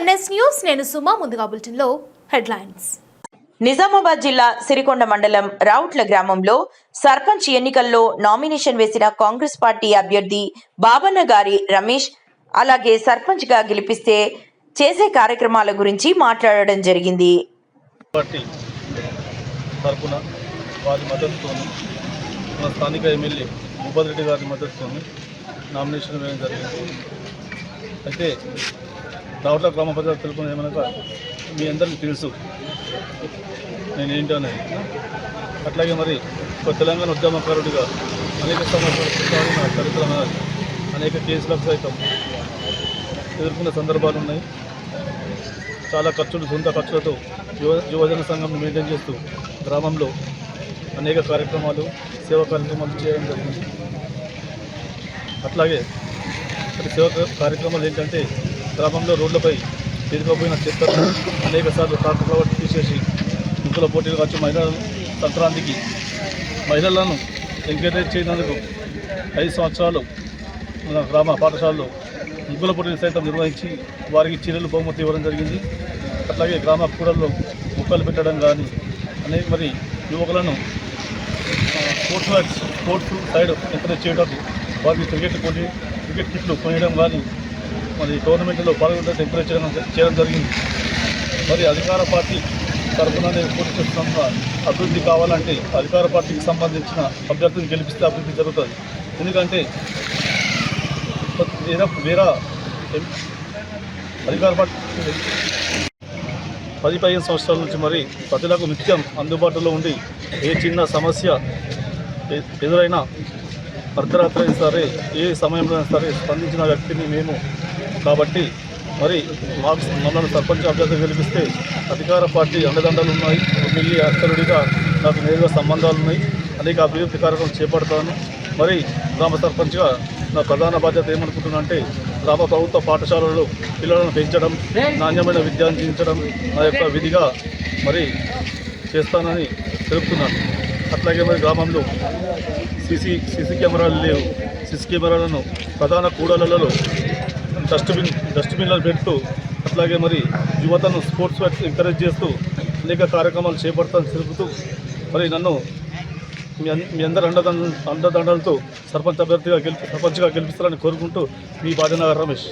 NS news నేను సుమా ముందుగా బులెటిన్లో హెడ్లైన్స్. నిజామాబాద్ జిల్లా సిరికొండ మండలం రావుట్ల గ్రామంలో సర్పంచ్ ఎన్నికల్లో నామినేషన్ వేసిన కాంగ్రెస్ పార్టీ అభ్యర్థి బాబన్న గారి రమేష్ అలాగే సర్పంచ్గా గెలిపిస్తే చేసే కార్యక్రమాల గురించి మాట్లాడడం జరిగింది. వారి మన స్థానిక ఎమ్మెల్యే భూపతి రెడ్డి గారి మద్దతుతో నామినేషన్ వేయడం జరిగింది. అయితే రావుట్ల గ్రామ ప్రజలు తెలుపుకుని ఏమనగా మీ అందరికీ తెలుసు నేను ఏంటో అనేది. అట్లాగే మరి ఒక తెలంగాణ ఉద్యమకారుడిగా అనేక సమస్యలు నా చరిత్ర అనేక కేసులకు సైతం ఎదుర్కొన్న సందర్భాలు ఉన్నాయి. చాలా ఖర్చులు సొంత ఖర్చులతో యువ యువజన సంఘం మెయింటైన్ చేస్తూ గ్రామంలో అనేక కార్యక్రమాలు సేవా కార్యక్రమాలు చేయడం జరిగింది. అట్లాగే సేవా కార్యక్రమాలు ఏంటంటే గ్రామంలో రోడ్లపై పేరుకపోయిన చెత్తను అనేక సార్లు ట్రాక్టర్ల తీసేసి ముగ్గుల పోటీలు వచ్చి మహిళల సంక్రాంతికి మహిళలను ఎంకరేజ్ చేయడానికి ఐదు సంవత్సరాలు మన గ్రామ పాఠశాలలో ముగ్గుల పోటీలు సైతం నిర్వహించి వారికి చీరలు బహుమతి ఇవ్వడం జరిగింది. అట్లాగే గ్రామ కూడల్లో ముక్కలు పెట్టడం కానీ అనేక మరి యువకులను sports works sports side encourage చేయడానికి వారికి క్రికెట్ పోటీ క్రికెట్ కిట్లు కొనియడం కానీ మరి టోర్నమెంట్లో పాల్గొంటే ఎంకరేజ్ చేయడం చేయడం జరిగింది. మరి అధికార పార్టీ తరఫున నేను పూర్తి చేస్తున్న అభివృద్ధి కావాలంటే అధికార పార్టీకి సంబంధించిన అభ్యర్థిని గెలిపిస్తే అభివృద్ధి జరుగుతుంది. ఎందుకంటే వేరే వేరే అధికార పార్టీ పది పదిహేను సంవత్సరాల నుంచి మరి ప్రజలకు నిత్యం అందుబాటులో ఉండి ఏ చిన్న సమస్య ఎదురైనా అర్ధరాత్రి అయినా సరే ఏ సమయంలో అయినా సరే స్పందించిన వ్యక్తిని మేము కాబట్టి మరి మాకు మమ్మల్ని సర్పంచ్ అభ్యర్థి గెలిపిస్తే అధికార పార్టీ అండదండలు ఉన్నాయి. ఎమ్మెల్యే అక్షరుడిగా నాకు నేరుగా సంబంధాలు ఉన్నాయి. అనేక అభివృద్ధి కార్యక్రమం చేపడతాను. మరి గ్రామ సర్పంచ్గా నా ప్రధాన బాధ్యత ఏమనుకుంటున్నా అంటే గ్రామ ప్రభుత్వ పాఠశాలలో పిల్లలను పెంచడం నాణ్యమైన విద్య అందించడం నా యొక్క విధిగా మరి చేస్తానని తెలుపుతున్నాను. అట్లాగే మరి గ్రామంలో సీసీ సీసీ కెమెరాలు లేవు. సీసీ కెమెరాలను ప్రధాన కూడలలో డస్ట్బిన్ డస్ట్బిన్లను పెడుతూ అట్లాగే మరి యువతను స్పోర్ట్స్ వైపు ఎంకరేజ్ చేస్తూ అనేక కార్యక్రమాలు చేపడతాను తెలుపుతూ మరి నన్ను మీ మీ అందరి అండదండ అండదండలతో సర్పంచ్ అభ్యర్థిగా గెలిపి సర్పంచ్గా గెలిపిస్తారని కోరుకుంటూ మీ బాధ్యనగర్ రమేష్.